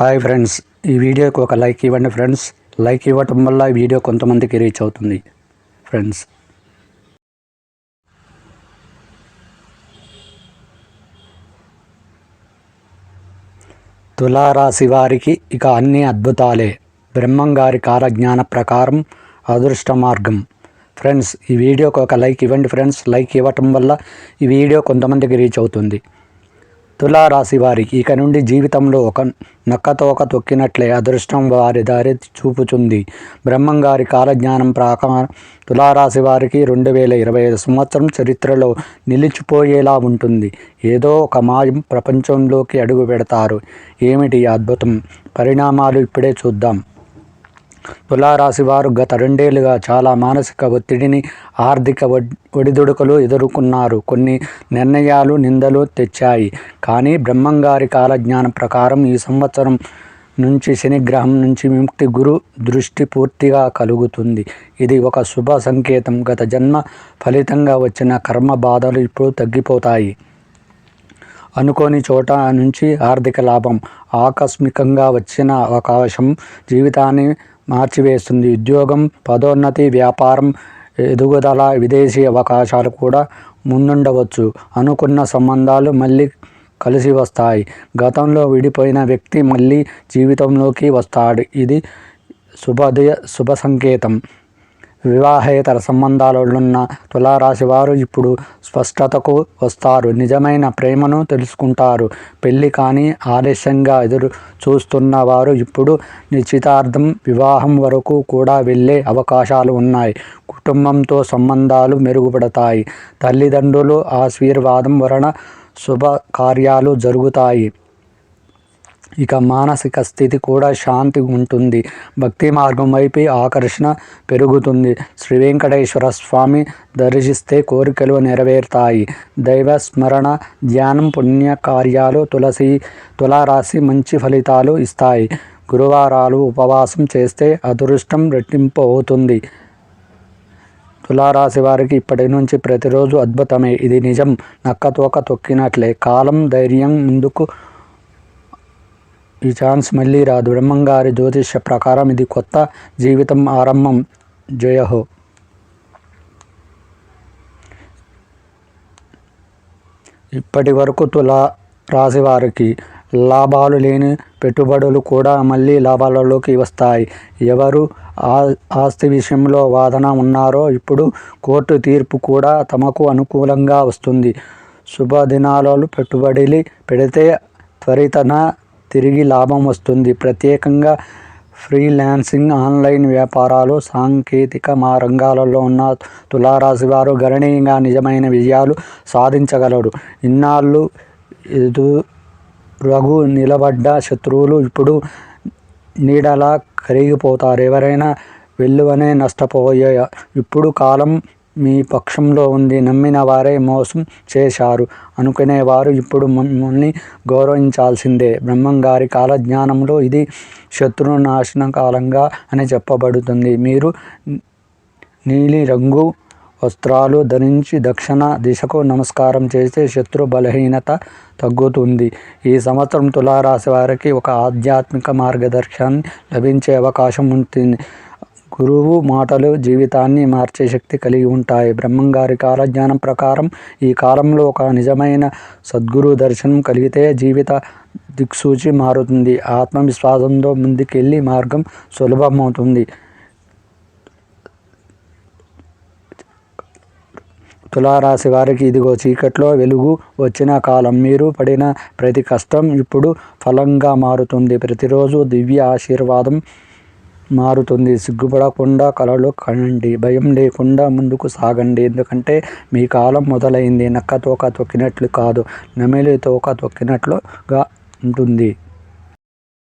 Hi friends ఈ వీడియోకి ఒక లైక్ ఇవ్వండి ఫ్రెండ్స్. లైక్ ఇవ్వటం వల్ల ఈ వీడియో కొంతమందికి రీచ్ అవుతుంది. ఫ్రెండ్స్. తులారాశి వారికి ఇక అన్ని అద్భుతాలే. బ్రహ్మంగారి కాలజ్ఞాన ప్రకారం అదృష్ట మార్గం. ఫ్రెండ్స్ ఈ వీడియోకి ఒక లైక్ ఇవ్వండి ఫ్రెండ్స్. లైక్ ఇవ్వటం వల్ల ఈ వీడియో కొంతమందికి రీచ్ అవుతుంది. తులారాశి వారికి ఇక నుండి జీవితంలో ఒక నక్కతోక తొక్కినట్లే అదృష్టం వారి దారి చూపుతుంది బ్రహ్మంగారి కాలజ్ఞానం ప్రాక తులారాశి వారికి రెండు వేల ఇరవై ఐదు సంవత్సరం చరిత్రలో నిలిచిపోయేలా ఉంటుంది. ఏదో ఒక మాయం ప్రపంచంలోకి అడుగు పెడతారు. ఏమిటి అద్భుతం? పరిణామాలు ఇప్పుడే చూద్దాం. తులారాశి వారు గత రెండేళ్ళుగా చాలా మానసిక ఒత్తిడిని ఆర్థిక ఒడిదుడుకులు ఎదుర్కొన్నారు. కొన్ని నిర్ణయాలు నిందలు తెచ్చాయి. కానీ బ్రహ్మంగారి కాలజ్ఞానం ప్రకారం ఈ సంవత్సరం నుంచి శనిగ్రహం నుంచి విముక్తి గురు దృష్టి పూర్తిగా కలుగుతుంది. ఇది ఒక శుభ సంకేతం. గత జన్మ ఫలితంగా వచ్చిన కర్మ బాధలు ఇప్పుడు తగ్గిపోతాయి. అనుకోని చోట నుంచి ఆర్థిక లాభం ఆకస్మికంగా వచ్చిన అవకాశం జీవితాన్ని మార్చివేస్తుంది. ఉద్యోగం పదోన్నతి వ్యాపారం ఎదుగుదల విదేశీ అవకాశాలు కూడా ముందుండవచ్చు. అనుకున్న సంబంధాలు మళ్ళీ కలిసి వస్తాయి. గతంలో విడిపోయిన వ్యక్తి మళ్ళీ జీవితంలోకి వస్తాడు. ఇది శుభదయ శుభ సంకేతం. వివాహేతర సంబంధాలున్న తులారాశి వారు ఇప్పుడు స్పష్టతకు వస్తారు. నిజమైన ప్రేమను తెలుసుకుంటారు. పెళ్ళి కానీ ఆలస్యంగా ఎదురు చూస్తున్న వారు ఇప్పుడు నిశ్చితార్థం వివాహం వరకు కూడా వెళ్ళే అవకాశాలు ఉన్నాయి. కుటుంబంతో సంబంధాలు మెరుగుపడతాయి. తల్లిదండ్రులు ఆశీర్వాదం వలన శుభ కార్యాలు జరుగుతాయి. ఇక మానసిక స్థితి కూడా శాంతి ఉంటుంది. భక్తి మార్గం వైపు ఆకర్షణ పెరుగుతుంది. శ్రీ వెంకటేశ్వర స్వామి దర్శిస్తే కోరికలు నెరవేరుతాయి. దైవ స్మరణ ధ్యానం పుణ్యకార్యాలు తులసి తులారాశి మంచి ఫలితాలు ఇస్తాయి. గురువారాలు ఉపవాసం చేస్తే అదృష్టం రెట్టింపు అవుతుంది తులారాశి వారికి ఇప్పటి నుంచి ప్రతిరోజు అద్భుతమే. ఇది నిజం. నక్కతోక తొక్కినట్లే. కాలం ధైర్యం ముందుకు ఈ ఛాన్స్ మళ్ళీ రాదు. బ్రహ్మంగారి జ్యోతిష్య ప్రకారం ఇది కొత్త జీవితం ఆరంభం. జయహో. ఇప్పటి వరకు తులా రాశివారికి లాభాలు లేని పెట్టుబడులు కూడా మళ్ళీ లాభాలలోకి వస్తాయి. ఎవరు ఆస్తి విషయంలో వాదన ఉన్నారో ఇప్పుడు కోర్టు తీర్పు కూడా తమకు అనుకూలంగా వస్తుంది. శుభదినాలలో పెట్టుబడిలు పెడితే త్వరితన తిరిగి లాభం వస్తుంది. ప్రత్యేకంగా ఫ్రీలాన్సింగ్ ఆన్లైన్ వ్యాపారాలు సాంకేతిక మా రంగాలలో ఉన్న తులారాశి వారు గణనీయంగా నిజమైన విజయాలు సాధించగలరు. ఇన్నాళ్ళు ఎదు రఘు నిలబడ్డ శత్రువులు ఇప్పుడు నీడలా కరిగిపోతారు. ఎవరైనా వెల్లువనే నష్టపోయే ఇప్పుడు కాలం మీ పక్షంలో ఉంది. నమ్మిన వారే మోసం చేశారు. అనుకునేవారు ఇప్పుడు మమ్మల్ని గౌరవించాల్సిందే. బ్రహ్మంగారి కాలజ్ఞానంలో ఇది శత్రు నాశన కాలంగా అని చెప్పబడుతుంది. మీరు నీలి రంగు వస్త్రాలు ధరించి దక్షిణ దిశకు నమస్కారం చేస్తే శత్రు బలహీనత తగ్గుతుంది. ఈ సంవత్సరం తులారాశి వారికి ఒక ఆధ్యాత్మిక మార్గదర్శనాన్ని లభించే అవకాశం ఉంటుంది. గురువు మాటలు జీవితాన్ని మార్చే శక్తి కలిగి ఉంటాయి. బ్రహ్మంగారి కాలజ్ఞానం ప్రకారం ఈ కాలంలో ఒక నిజమైన సద్గురు దర్శనం కలిగితే జీవిత దిక్సూచి మారుతుంది. ఆత్మవిశ్వాసంతో ముందుకెళ్ళి మార్గం సులభమవుతుంది. తులారాశి వారికి ఇదిగో చీకట్లో వెలుగు వచ్చిన కాలం. మీరు పడిన ప్రతి కష్టం ఇప్పుడు ఫలంగా మారుతుంది. ప్రతిరోజు దివ్య ఆశీర్వాదం మారుతుంది. సిగ్గుపడకుండా కలలు కనండి. భయం లేకుండా ముందుకు సాగండి. ఎందుకంటే మీ కాలం మొదలైంది. నక్క తోక తొక్కినట్లు కాదు. నమిలి తోక తొక్కినట్లుగా ఉంటుంది.